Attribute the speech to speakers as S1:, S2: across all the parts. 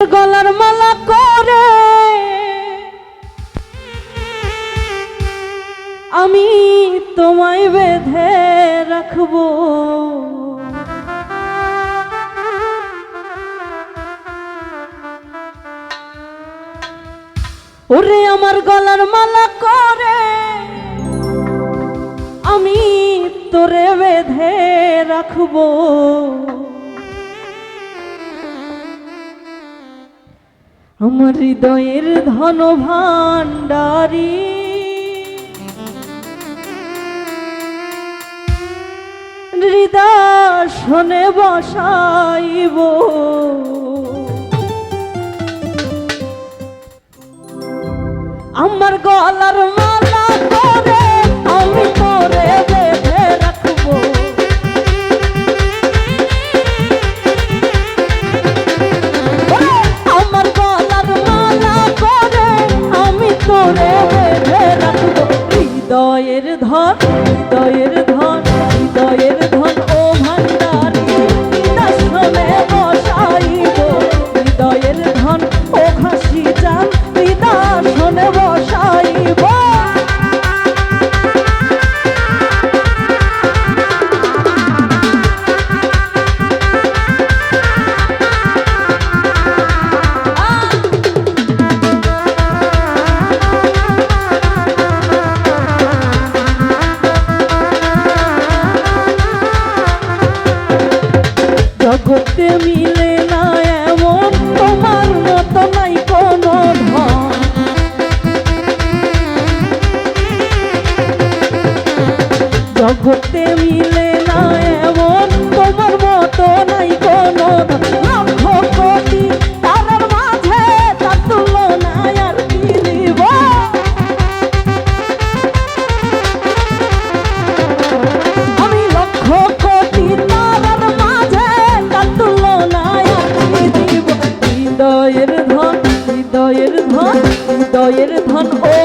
S1: গলার মালা করে। আমি তোমায় বেঁধে রাখব। ওরে আমার গলার মালা করে। আমি তোরে বেঁধে রাখব। আমার হৃদয়ের ধন ভাণ্ডারী হৃদয় বসাইব। আমার গলার জগতে মিলে না এমন তোমার মতো নাই কোনো লক্ষ কোটি। তারার মাঝে তার তুলনায় আর কি দিব আমি লক্ষ কোটি তারার মাঝে তার তুলনায় আমি দিব হৃদয়ের ধন হৃদয়ের ধন হৃদয়ের ধন, ও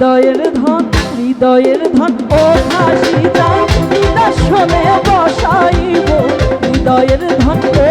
S1: হৃদয়ের ধন হৃদয়ের ধন ও ভাসিতা যাই বসাইব। হৃদয়ের ধন ও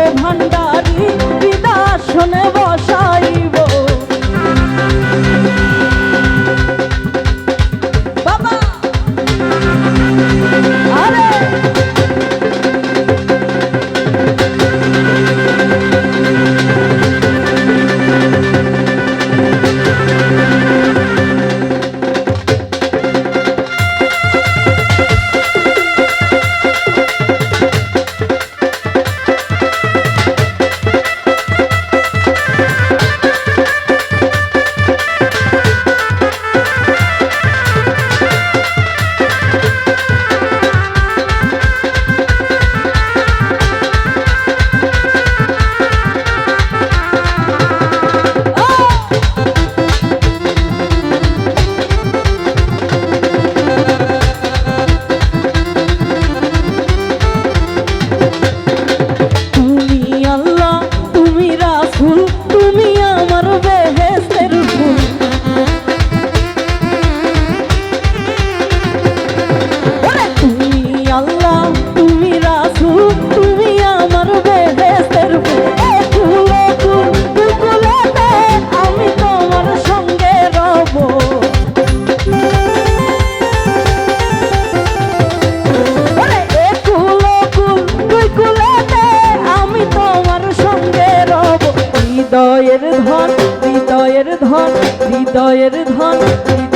S1: হৃদয়ের ধন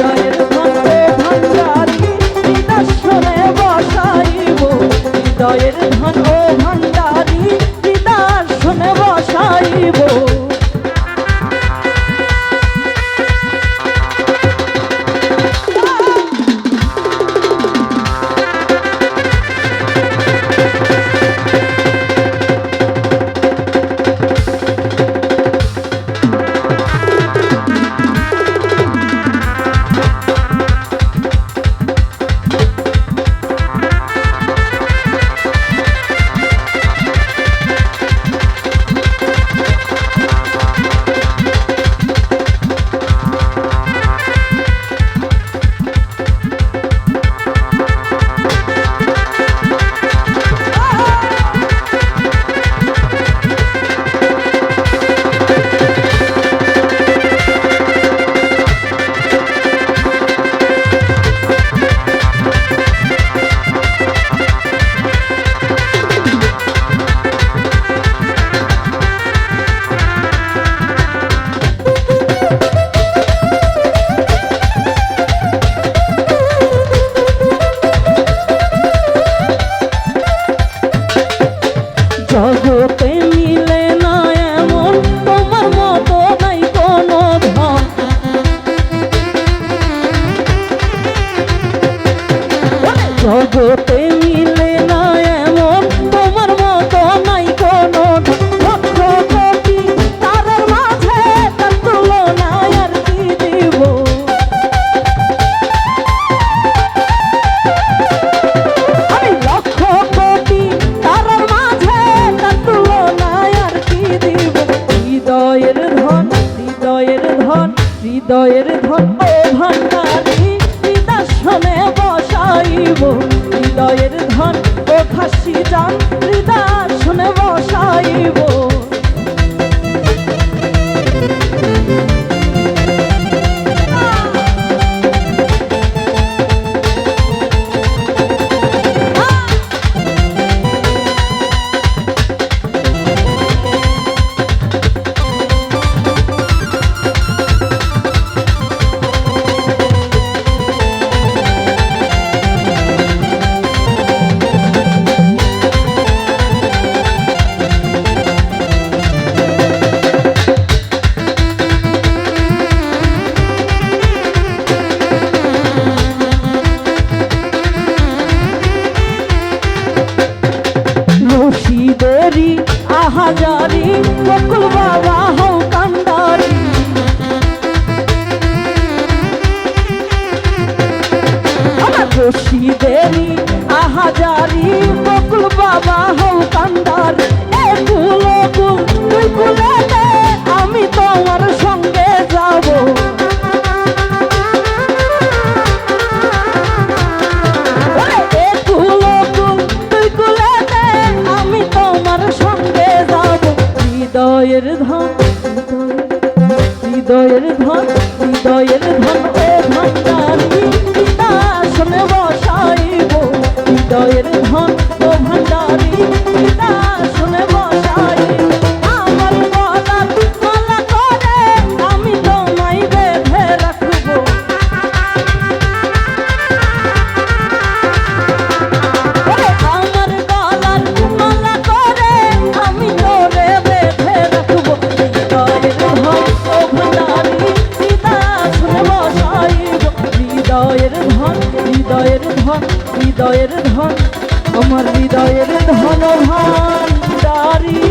S1: জগতে চান হৃদয় শুনে বসাইব। হাজারি বকুল বাবা হও কান্দার। এ কুলকু তুই কুলেতে আমি তোমার সঙ্গে যাব। এ কুলকু তুই কুলেতে আমি তোমার সঙ্গে যাব। হৃদয়ের ধন হৃদয়ের ধন ধন হৃদয়ের ধন তোমার হৃদয়ের ধন ভান্ডারী